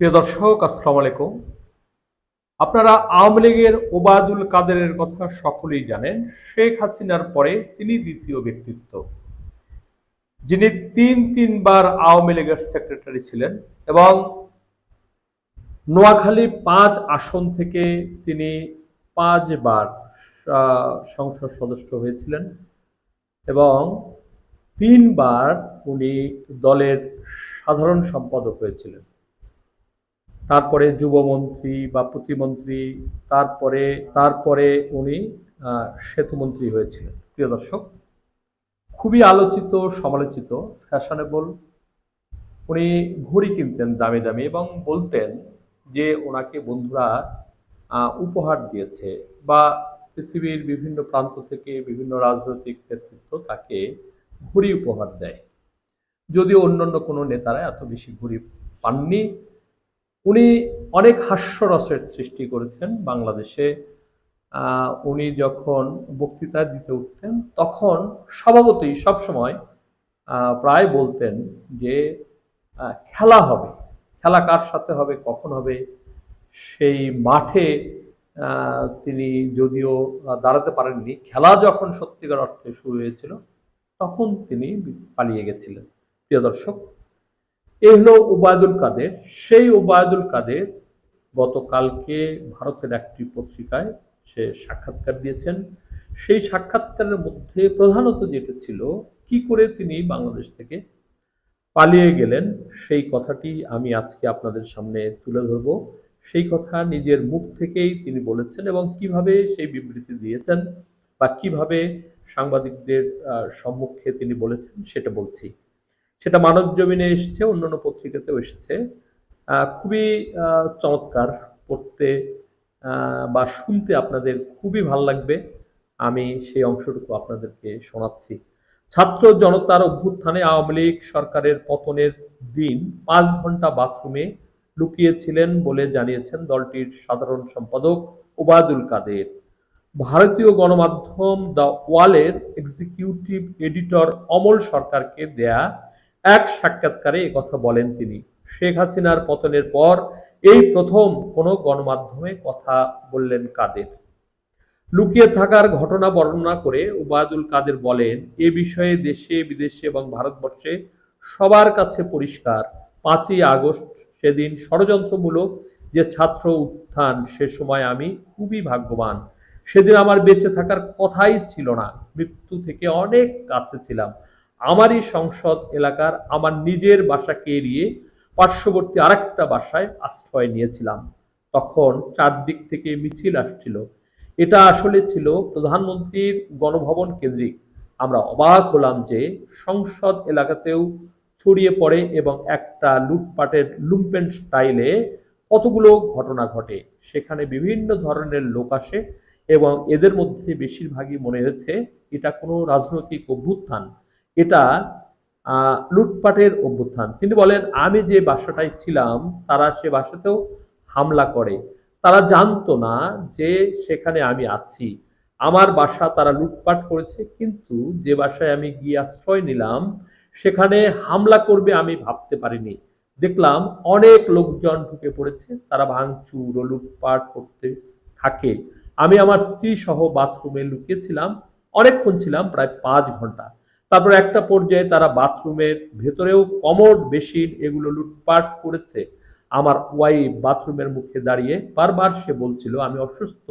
প্রিয় দর্শক, আসসালামু আলাইকুম। আপনারা আওয়ামী লীগের ওবায়দুল কাদেরের কথা সকলেই জানেন, শেখ হাসিনার পরে তিনি দ্বিতীয় ব্যক্তিত্ব। যিনি তিন তিনবার আওয়ামী লীগের সেক্রেটারি ছিলেন এবং নোয়াখালী পাঁচ আসন থেকে তিনি পাঁচবার সংসদ সদস্য হয়েছিলেন এবং তিনবার উনি দলের সাধারণ সম্পাদক হয়েছিলেন। তারপরে যুবমন্ত্রী বা প্রতিমন্ত্রী, তারপরে তারপরে উনি সেতুমন্ত্রী হয়েছিলেন। প্রিয় দর্শক, খুবই আলোচিত, সমালোচিত, ফ্যাশনেবল। উনি ঘড়ি কিনতেন দামি দামি এবং বলতেন যে ওনাকে বন্ধুরা উপহার দিয়েছে বা পৃথিবীর বিভিন্ন প্রান্ত থেকে বিভিন্ন রাজনৈতিক নেতৃত্ব তাকে ঘড়ি উপহার দেয়। যদিও অন্যান্য কোনো নেতারা এত বেশি ঘড়ি পাননি উনি অনেক হাস্যরসের সৃষ্টি করেছেন বাংলাদেশে। উনি যখন বক্তৃতা দিতে উঠতেন, তখন স্বভাবতই সবসময় প্রায় বলতেন যে খেলা হবে। খেলা কার সাথে হবে, কখন হবে? সেই মাঠে তিনি যদিও দাঁড়াতে পারেননি, খেলা যখন সত্যিকার অর্থে শুরু হয়েছিল, তখন তিনি পালিয়ে গেছিলেন। প্রিয় দর্শক এ হলো ওবায়দুল কাদের। সেই ওবায়দুল কাদের গতকালকে ভারতের একটি পত্রিকায় সে সাক্ষাৎকার দিয়েছেন। সেই সাক্ষাৎকারের মধ্যে প্রধানত যেটা ছিল, কি করে তিনি বাংলাদেশ থেকে পালিয়ে গেলেন, সেই কথাটি আমি আজকে আপনাদের সামনে তুলে ধরব। সেই কথা নিজের মুখ থেকেই তিনি বলেছেন এবং কীভাবে সেই বিবৃতি দিয়েছেন বা কীভাবে সাংবাদিকদের সম্মুখে তিনি বলেছেন সেটা বলছি। সেটা মানব জমিনে এসেছে, অন্যান্য পত্রিকাতেও এসেছে। খুবই চমৎকার পড়তে বা শুনতে আপনাদের খুবই ভালো লাগবে। আমি সেই অংশটুকু আপনাদেরকে শোনাচ্ছি। ছাত্র জনতার অভ্যুত্থানে আওয়ামী লীগ সরকারের পতনের দিন পাঁচ ঘণ্টা বাথরুমে লুকিয়েছিলেন বলে জানিয়েছেন দলটির সাধারণ সম্পাদক ওবায়দুল কাদের। ভারতীয় গণমাধ্যম দ্য ওয়ালের এক্সিকিউটিভ এডিটর অমল সরকারকে দেয়া এক সাক্ষাৎকারে কথা বলেন তিনি। শেখ হাসিনার পতনের পর এই প্রথম কোনো গণমাধ্যমে কথা বললেন কাদের। লুকিয়ে থাকার ঘটনা বর্ণনা করে উবায়দুল কাদের বলেন, এ বিষয়ে দেশে, বিদেশে এবং ভারতবর্ষে সবার কাছে পরিষ্কার, পাঁচই আগস্ট সেদিন ষড়যন্ত্রমূলক যে ছাত্র উত্থান সে সময় আমি খুবই ভাগ্যবান। সেদিন আমার বেঁচে থাকার কথাই ছিল না। মৃত্যু থেকে অনেক কাছে ছিলাম। আমারই সংসদ এলাকার আমার নিজের বাসাকে এড়িয়ে পার্শ্ববর্তী আরেকটা বাসায় আশ্রয় নিয়েছিলাম। তখন চারদিক থেকে মিছিল আসছিল। এটা আসলে ছিল প্রধানমন্ত্রীর গণভবন কেন্দ্রিক। আমরা অবাক হলাম যে সংসদ এলাকাতেও ছড়িয়ে পড়ে এবং একটা লুটপাটের লুম্পেন স্টাইলে কতগুলো ঘটনা ঘটে, সেখানে বিভিন্ন ধরনের লোক আসে এবং এদের মধ্যে বেশিরভাগই মনে হয়েছে এটা কোনো রাজনৈতিক অভ্যুত্থান। এটা লুটপাটের অভ্যুত্থান। তিনি বলেন, আমি যে বাসাটায় ছিলাম, তারা সে বাসাতেও হামলা করে। তারা জানতো না যে সেখানে আমি আছি। আমার বাসা তারা লুটপাট করেছে, কিন্তু যে বাসায় আমি গিয়ে আশ্রয় নিলাম, সেখানে হামলা করবে আমি ভাবতে পারিনি। দেখলাম অনেক লোকজন ঢুকে পড়েছে, তারা ভাঙচুর ও লুটপাট করতে থাকে। আমি আমার স্ত্রী সহ বাথরুমে লুকিয়েছিলাম, অনেকক্ষণ ছিলাম, প্রায় পাঁচ ঘণ্টা। তারপর একটা পর্যায়ে তারা বাথরুমের ভেতরেও কমোড বেসিন এগুলো লুটপাট করেছে। আমার ওয়াইফ বাথরুমের মুখে দাঁড়িয়ে বারবার সে বলছিল, আমি অসুস্থ।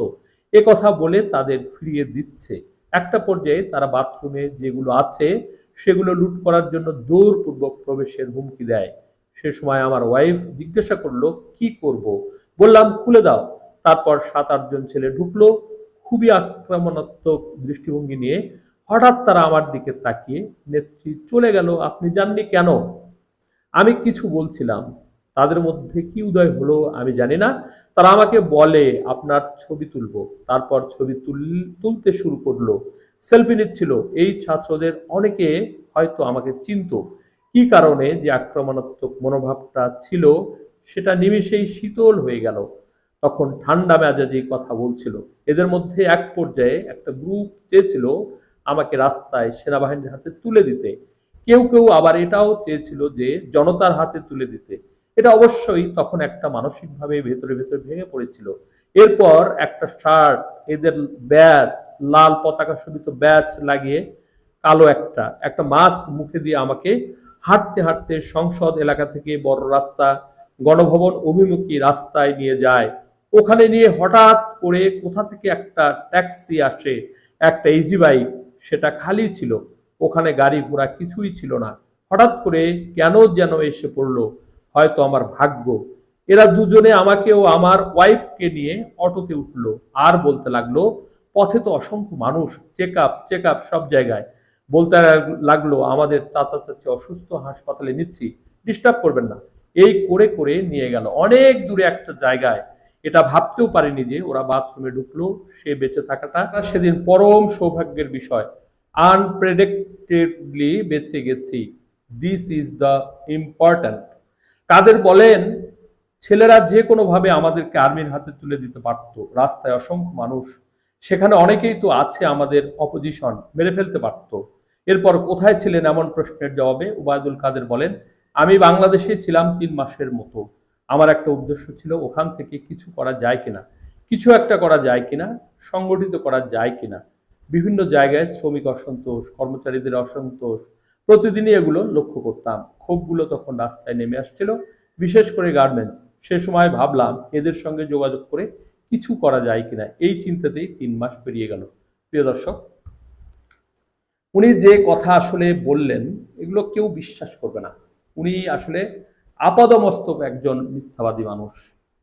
এ কথা বলে তাদের ফিরিয়ে দিচ্ছে। একটা পর্যায়ে তারা বাথরুমে যেগুলো আছে, সেগুলো লুট করার জন্য জোরপূর্বক প্রবেশের হুমকি দেয়। সে সময় আমার ওয়াইফ জিজ্ঞাসা করল, কি করব? বললাম, খুলে দাও। তারপর সাত আটজন ছেলে ঢুকলো। খুবই আক্রমণাত্মক দৃষ্টিভঙ্গি নিয়ে হঠাৎ তারা আমার দিকে তাকিয়ে নেত্রী চলে গেল, আপনি জাননি কেন? আমি কিছু বলছিলাম। তাদের মধ্যে কি উদয় হলো আমি জানি না। তারা আমাকে বলে, আপনার ছবি তুলবো। তারপর ছবি তুল, তুলতে শুরু করল। সেলফি নিচ্ছিল। এই ছাত্রদের অনেকে হয়তো আমাকে চিনতো। কি কারণে যে আক্রমণাত্মক মনোভাবটা ছিল, সেটা নিমিষেই শীতল হয়ে গেল। তখন ঠান্ডা মেজাজে কথা বলছিল। এদের মধ্যে এক পর্যায়ে একটা গ্রুপ চেয়েছিল আমাকে রাস্তায় সেনাবাহিনীর হাতে তুলে দিতে। কেউ কেউ আবার এটাও চেয়েছিল যে জনতার হাতে তুলে দিতে। এটা অবশ্যই তখন একটা মানসিকভাবে ভেতরে ভেতরে ভেঙে পড়েছিল। এরপর একটা শার্ট, এদের ব্যাচ, লাল পতাকা শোভিত ব্যাচ লাগিয়ে, কালো একটা একটা মাস্ক মুখে দিয়ে আমাকে হাঁটতে হাঁটতে সংসদ এলাকা থেকে বড় রাস্তা, গণভবন অভিমুখী রাস্তায় নিয়ে যায়। ওখানে নিয়ে হঠাৎ করে কোথা থেকে একটা ট্যাক্সি আসে, একটা ইজি বাইক সেটা খালি ছিল, ওখানে গাড়ি ঘোড়া কিছুই ছিল না। হঠাৎ করে কেন যেন এসে পড়ল, হয়তো আমার ভাগ্য। এরা দুজনে আমাকে ও আমার ওয়াইফকে নিয়ে অটোতে উঠল, আর বলতে লাগল, পথে তো অসংখ্য মানুষ চেক আপ চেক আপ সব জায়গায়। বলতে লাগল, আমাদের চাচা চাচি অসুস্থ, হাসপাতালে নিচ্ছি ডিস্টার্ব করবেন না। এই করে করে নিয়ে গেল। অনেক দূরে একটা জায়গায় এটা ভাবতেও পারিনি যে ওরা বাথরুমে ঢুকলো, সে বেঁচে থাকাটা সেদিন পরম সৌভাগ্যের বিষয়। আনপ্রেডিক্টেডলি বেঁচে গেছি। দিস ইজ দ্য ইম্পর্ট্যান্ট কাদের বলেন, ছেলেরা যে কোনোভাবে আমাদেরকে আর্মির হাতে তুলে দিতে পারত, রাস্তায় অসংখ্য মানুষ, সেখানে অনেকেই তো আছে আমাদের অপোজিশন মেরে ফেলতে পারত। এরপর কোথায় ছিলেন এমন প্রশ্নের জবাবে ওবায়দুল কাদের বলেন, আমি বাংলাদেশে ছিলাম তিন মাসের মতো। আমার একটা উদ্দেশ্য ছিল, ওখান থেকে কিছু করা যায় কিনা, কিছু একটা করা যায় কিনা, সংগঠিত করা যায় কিনা। বিভিন্ন জায়গায় শ্রমিক অসন্তোষ, কর্মচারীদের অসন্তোষ, প্রতিদিনই এগুলো লক্ষ্য করতাম। ক্ষোভগুলো তখন রাস্তায় নেমে আসছিল, বিশেষ করে গার্মেন্টস। সে সময় ভাবলাম, এদের সঙ্গে যোগাযোগ করে কিছু করা যায় কিনা, এই চিন্তাতেই তিন মাস পেরিয়ে গেল। প্রিয় দর্শক, উনি যে কথা আসলে বললেন, এগুলো কেউ বিশ্বাস করবে না। উনি আসলে আপাদমস্তক একজন মিথ্যাবাদী মানুষ।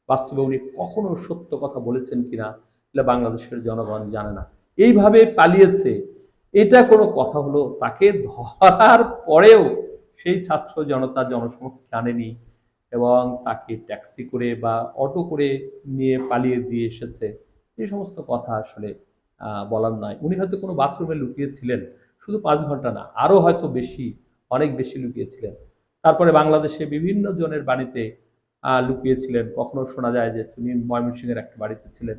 বাস্তবে উনি কখনো সত্য কথা বলেছেন কিনা, এটা বাংলাদেশের জনগণ জানে না। এইভাবে পালিয়েছে, এটা কোনো কথা হলো, তাকে ধরার পরেও সেই ছাত্র জনতা জনসমক্ষে আনেনি এবং তাকে ট্যাক্সি করে বা অটো করে নিয়ে পালিয়ে দিয়ে এসেছে। এই সমস্ত কথা আসলে বলার নয়। উনি হয়তো কোনো বাথরুমে লুকিয়েছিলেন, শুধু পাঁচ ঘণ্টা না আরও হয়তো বেশি, অনেক বেশি লুকিয়েছিলেন। তারপরে বাংলাদেশে বিভিন্ন জনের বাড়িতে লুকিয়েছিলেন। কখনো শোনা যায় যে তিনি ময়মনসিংহের একটা বাড়িতে ছিলেন,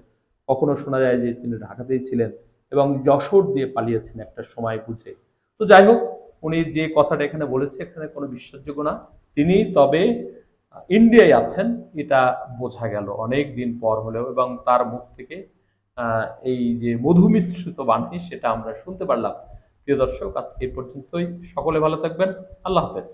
কখনো শোনা যায় যে তিনি ঢাকাতেই ছিলেন এবং যশোর দিয়ে পালিয়েছেন একটা সময় বুঝে। তো যাই হোক, উনি যে কথাটা এখানে বলেছে এখানে কোনো বিশ্বাসযোগ্য না। তিনি তবে, ইন্ডিয়ায় আছেন, এটা বোঝা গেল অনেক দিন পর হলেও এবং তার মুখ থেকে এই যে মধু মিশ্রিত বাণী সেটা আমরা শুনতে পারলাম। প্রিয় দর্শক, আজকে পর্যন্তই। সকলে ভালো থাকবেন। আল্লাহ হাফেজ।